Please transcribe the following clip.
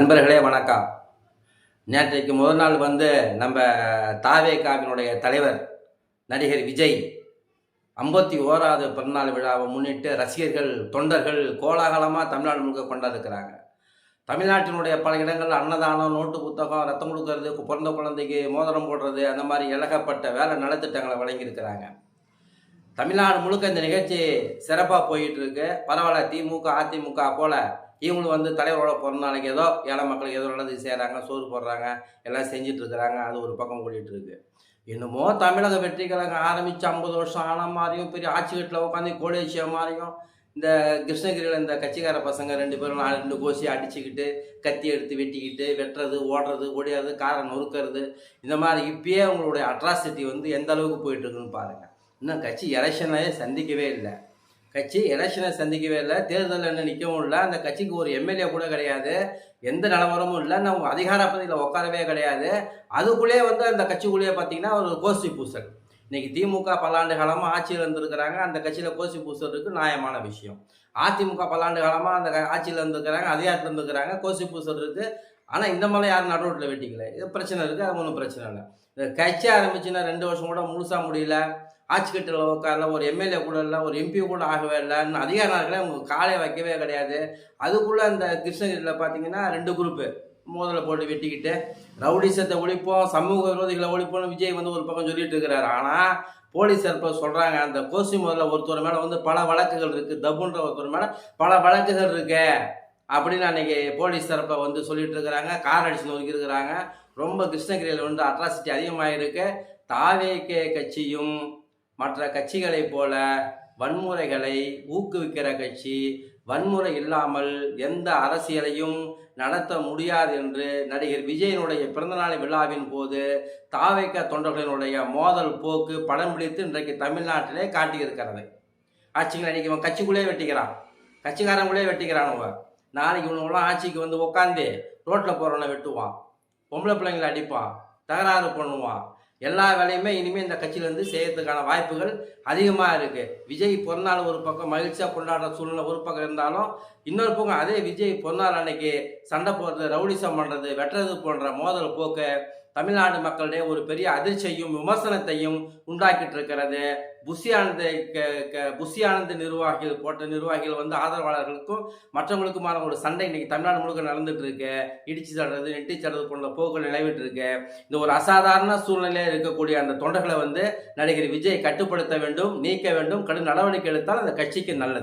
நண்பர்களே வணக்கம். நேற்றைக்கு முதல் நாள் வந்து நம்ம தாவேகாவினுடைய தலைவர் நடிகர் விஜய் ஐம்பத்தி ஓராவது பிறந்தநாள் விழாவை முன்னிட்டு ரசிகர்கள் தொண்டர்கள் கோலாகலமாக தமிழ்நாடு முழுக்க கொண்டாடுக்கிறாங்க தமிழ்நாட்டினுடைய பல இடங்கள் அன்னதானம் நோட்டு புத்தகம் ரத்தம் கொடுக்கறது பிறந்த குழந்தைக்கு மோதிரம் போடுறது அந்த மாதிரி இலகப்பட்ட வேலை நலத்திட்டங்களை வழங்கியிருக்கிறாங்க. தமிழ்நாடு முழுக்க இந்த நிகழ்ச்சி சிறப்பாக போயிட்டுருக்கு பரவாயில்ல திமுக அதிமுக போல் இவங்களும் வந்து தலைவரோட பிறந்த நாளைக்கு ஏதோ ஏழை மக்களுக்கு ஏதோ நல்லது செய்கிறாங்க சோறு போடுறாங்க எல்லாம் செஞ்சுட்டு இருக்கிறாங்க அது ஒரு பக்கம் ஓடிட்டு இருக்கு என்னமோ தமிழக வெற்றி கழகம் ஆரம்பித்து ஐம்பது வருஷம் ஆன மாதிரியும் பெரிய ஆட்சி வீட்டில் உட்காந்து கோடேசிய மாதிரியும் இந்த கிருஷ்ணகிரியில் இந்த கட்சிக்கார பசங்க ரெண்டு பேரும் நாலு ரெண்டு கோசி அடிச்சுக்கிட்டு கத்தி எடுத்து வெட்டிக்கிட்டு வெட்டுறது ஓடுறது ஓடியாது காரை நொறுக்கிறது இந்த மாதிரி இப்பயே அவங்களுடைய அட்ராசிட்டி வந்து எந்த அளவுக்கு போயிட்டு இருக்குன்னு பாருங்கள் இன்னும் கட்சி எலெக்ஷனே சந்திக்கவே இல்லை. கட்சி எலெக்ஷனை சந்திக்கவே இல்லை தேர்தலில் என்ன நிற்கவும் இல்லை அந்த கட்சிக்கு ஒரு எம்எல்ஏ கூட கிடையாது. எந்த நிலவரமும் இல்லை நம்ம அதிகார பதவியில் உட்காரவே கிடையாது. அதுக்குள்ளேயே வந்து அந்த கட்சிக்குள்ளேயே பார்த்தீங்கன்னா ஒரு கோஷ்டி பூசல். இன்னைக்கு திமுக பல்லாண்டு காலமாக ஆட்சியில் இருந்திருக்கிறாங்க. அந்த கட்சியில் கோசி பூசுறதுக்கு இருக்கு நியாயமான விஷயம். அதிமுக பல்லாண்டு காலமாக அந்த க- ஆட்சியில் இருந்திருக்கிறாங்க அதிகாரத்தில் இருந்திருக்கிறாங்க கோசி பூசுறதுக்கு ஆனால் இந்த மாதிரி யாரும் நடுரோட்டில் வெட்டிக்கல. இது பிரச்சனை இருக்குது அது ஒன்றும் பிரச்சனை இல்லை. இந்த கட்சி ஆரம்பிச்சுன்னா ரெண்டு வருஷம் கூட முழுசாக முடியல. ஆட்சி கட்டில் உட்காரல ஒரு எம்எல்ஏ கூட இல்லை ஒரு எம்பி கூட ஆகவே இல்லை. இன்னும் அதிகார அவங்க காலை வைக்கவே கிடையாது. அதுக்குள்ளே அந்த கிருஷ்ணகிரியில் பார்த்தீங்கன்னா ரெண்டு குரூப்பு மோதலை போட்டு வெட்டிக்கிட்டு ரவுடிசத்தை ஒழிப்போம் சமூக விரோதிகளை ஒழிப்போம்னு விஜய் வந்து ஒரு பக்கம் சொல்லிட்டு இருக்கிறாரு. ஆனால் போலீஸ் இப்போ சொல்கிறாங்க அந்த கோசி முதல்ல ஒருத்தர் மேலே வந்து பல வழக்குகள் இருக்குது தப்புன்ற ஒருத்தர் மேலே பல வழக்குகள் இருக்கு. அப்படின்னு அன்றைக்கி போலீஸ் தரப்பை வந்து சொல்லிட்டு இருக்கிறாங்க. கார் அடிச்சு நொறுக்கி இருக்கிறாங்க. ரொம்ப கிருஷ்ணகிரியில் வந்து அட்ராசிட்டி அதிகமாக இருக்கு தாவேகே கட்சியும் மற்ற கட்சிகளைப் போல வன்முறைகளை ஊக்குவிக்கிற கட்சி வன்முறை இல்லாமல் எந்த அரசியலையும் நடத்த முடியாது என்று நடிகர் விஜயனுடைய பிறந்தநாள் விழாவின் போது தாவேக்க தொண்டர்களினுடைய மோதல் போக்கு படம் பிடித்து இன்றைக்கு தமிழ்நாட்டிலே காட்டியிருக்கிறது. ஆட்சிகள் அன்னைக்கு கட்சிக்குள்ளே வெட்டிக்கிறான். கட்சிக்காரங்களே வெட்டிக்கிறானுவ நாளைக்கு இவனுங்களாம் ஆட்சிக்கு வந்து உட்காந்து ரோட்டில் போகிறவனை வெட்டுவான். பொம்பளை பிள்ளைங்களை அடிப்பான். தகராறு பண்ணுவான். எல்லா வேலையுமே இனிமேல் இந்த கட்சியிலேருந்து செய்யறதுக்கான வாய்ப்புகள் அதிகமாக இருக்குது விஜய் பிறந்தநாள் ஒரு பக்கம் மகிழ்ச்சியாக கொண்டாடுற சூழ்நிலை ஒரு பக்கம் இருந்தாலும் இன்னொரு பக்கம் அதே விஜய் பிறந்தநாள் அன்னைக்கு சண்டை போடுறது ரவுடிசம் பண்ணுறது வெட்டுறது போன்ற மோதல் போக்கு தமிழ்நாடு மக்களிடையே ஒரு பெரிய அதிர்ச்சியையும் விமர்சனத்தையும் உண்டாக்கிட்டு இருக்கிறது புஷியானந்த புஷியானந்த நிர்வாகிகள் போட்ட நிர்வாகிகள் வந்து ஆதரவாளர்களுக்கும் மற்றவங்களுக்குமான ஒரு சண்டை இன்னைக்கு தமிழ்நாடு முழுக்க நடந்துட்டு இருக்கு இடிச்சு தடுறது நெட்டி தடுறது போன்ற போக்குகள் நிலவிட்டு இருக்கு இந்த ஒரு அசாதாரண சூழ்நிலையில் இருக்கக்கூடிய அந்த தொண்டர்களை வந்து நடிகர் விஜய் கட்டுப்படுத்த வேண்டும் நீக்க வேண்டும் கடும் நடவடிக்கை எடுத்தால் அந்த கட்சிக்கு நல்லது.